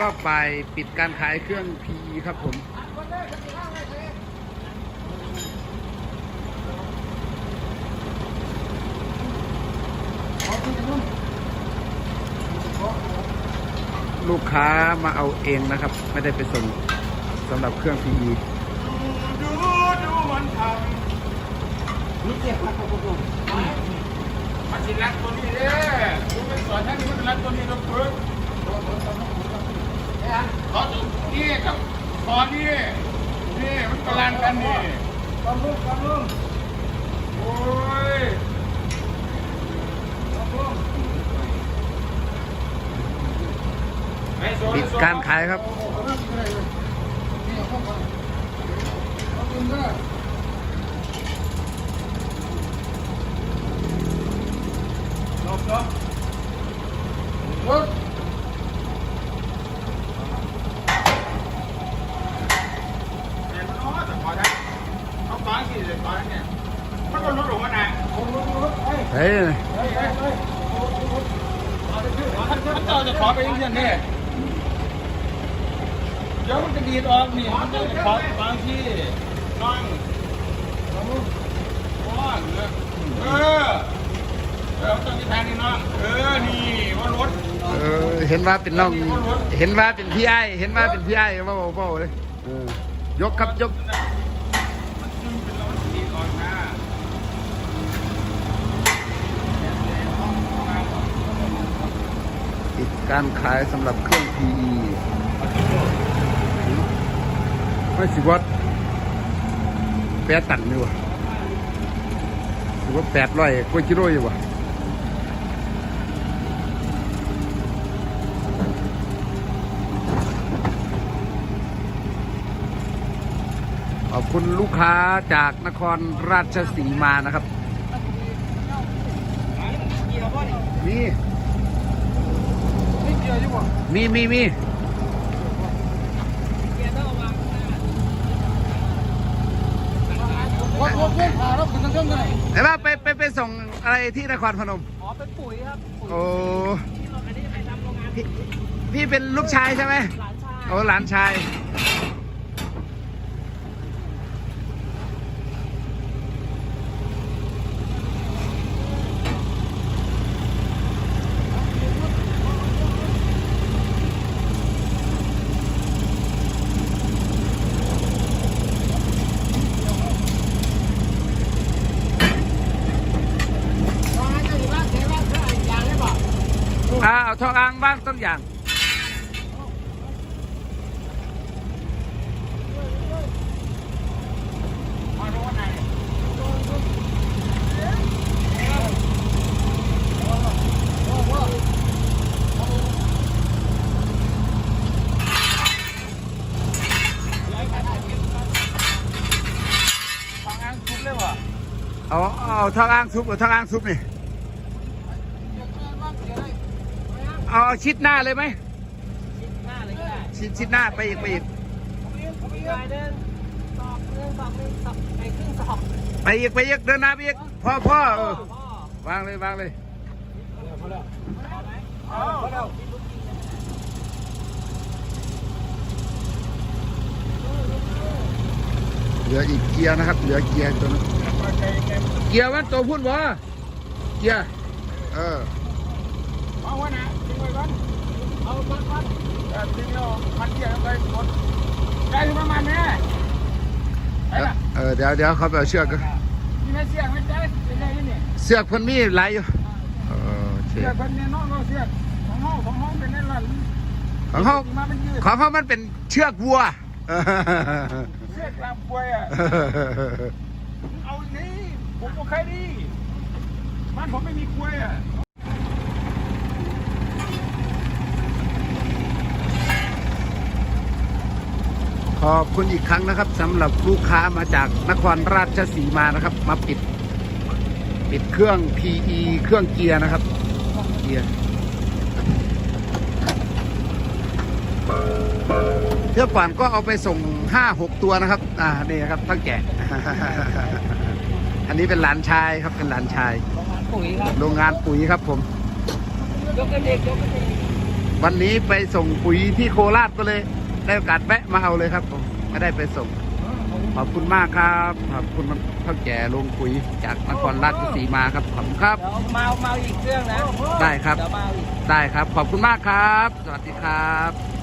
รอบบ่ายปิดการขายเครื่องพีครับผมลูกค้ามาเอาเองนะครับ ไม่ได้ไปส่งสำหรับเครื่อง PE ดูดูมันทนี่เจ็บครับผมมำมันสิรักตัวนี้เด้ดูเป็นสอนท่านนี้มันรักตัวนี้ต้องฝึก เขาจุดนี่กับตอนนี้นี่มันกำลังกันนี่ความรุ่มความรุ่มโอ้ยปิดการขายครับจบจบรถเห็นมันน้อยแต่พอได้เอาฟังสิเลยฟังเนี่ยมันก็ลดลงมาหน่อยเฮ้ยมันเจ้าจะขอไปยังเช่นนี่เดี๋ยวมันจะดีดออกนี่มันเจ้าจะขอบางที่น้องว่างเนอะเออเออต้องมีทางนี่น้องเออนี่ว่ารถเออเห็นว่าเป็นน้อง เห็นว่าเป็นพี่ไอเห็นว่าเป็นพี่ไอ้ว่าเบาๆเลยยกครับยก มันจึงเป็นรถดีก่อนนะ ปิด การขายสำหรับเครื่อง PE ไม่สิวัดแปดตันอยู่วะสิว่าแปดร้อยกว่ากิโลอยู่วะขอบคุณลูกค้าจากนครราชสีมานะครับ นี่ มีมีมีวัดวัดเพื่อนขาเราขึ้นทางเครื่องกันไหนแต่ว่าไปไปไปส่งอะไรที่นครพนม อ๋อ เป็นปุ๋ยครับปุ๋ยโอ้ที่เราอันนี้ไปทำโรงงานพี่พี่เป็นลูกชายใช่ไหมหลานชายโอ้หลานชาย ตอนนั้นจะอยู่บ้านเสียบ้านเพื่อนอย่างได้ป่ะ อ่าเอาทองอ้างบ้างต้องอย่าง มาดูว่าไหน ฟังงานทุบ เลยว่ะเอาเอาทองอ้างซุปเอาทองอ้างซุปนี่เอาเอาชิดหน้าเลยไหมหน้าเลยก็ได้ชิดชิดหน้าไปอีกไปอีกอีกหน่อยหนึงสอบหนึ่งสอบหนึ่งสอบไปครึ่งสอบไปอีกไปอีกเดินหน้าไปอีกพ่อพ่อเออพ่อวางเลยวางเลยเอาเหลืออีกเกียร์นะครับเหลือเกียร์ตัวนึงเกียร์มันตัวพุ่นวะเกียร์เออ เอาวะนะทิ้งไว้ก่อน เอาพัดพัด เออ ทิ้งแล้วพันเกียร์ไปหมดได้ถึงประมาณนี้ไอ้ล่ะเออเดี๋ยวเดี๋ยวเขาไปเอาเชือกกันมีไม่เสียงไม่ใจเป็นไงนี่เสือกเพิ่นมีหลายอยู่เออโอเคเสียงเป็นเนี่ยน้องเราเสียงของห้องของห้องเป็นนั่นล่ะของเขามาเป็นยืดของเขามันเป็นเชือกวัวเออเสียงลำป่วยอะเอานี่ผมก็เคยดีบ้านผมไม่มีกล้วยอะ ขอบคุณอีกครั้งนะครับสำหรับลูกค้ามาจากนครราชสีมานะครับ มาปิด ปิดเครื่อง PE เครื่องเกียร์นะครับ เกียร์เที่ยวก่อนก็เอาไปส่งห้าหกตัวนะครับ อ่านี่ครับตั้งแกะ อันนี้เป็นหลานชายครับเป็นหลานชาย ปุ๋ยครับโรงงานปุ๋ยครับผม ยกกันเด็กยกกันเด็กวันนี้ไปส่งปุ๋ยที่โคราชก็เลย ได้โอกาสแวะมาเอาเลยครับผมไม่ได้ไปส่ง ขอบคุณมากครับขอบคุณเท่าแก่ลงปุ๋ยจากนครราชสีมาครับขอบคุณครับ เดี๋ยวเมาเมาอีกเครื่องนะได้ครับ เดี๋ยวเมาอีก ได้ครับ ขอบคุณมากครับ สวัสดีครับ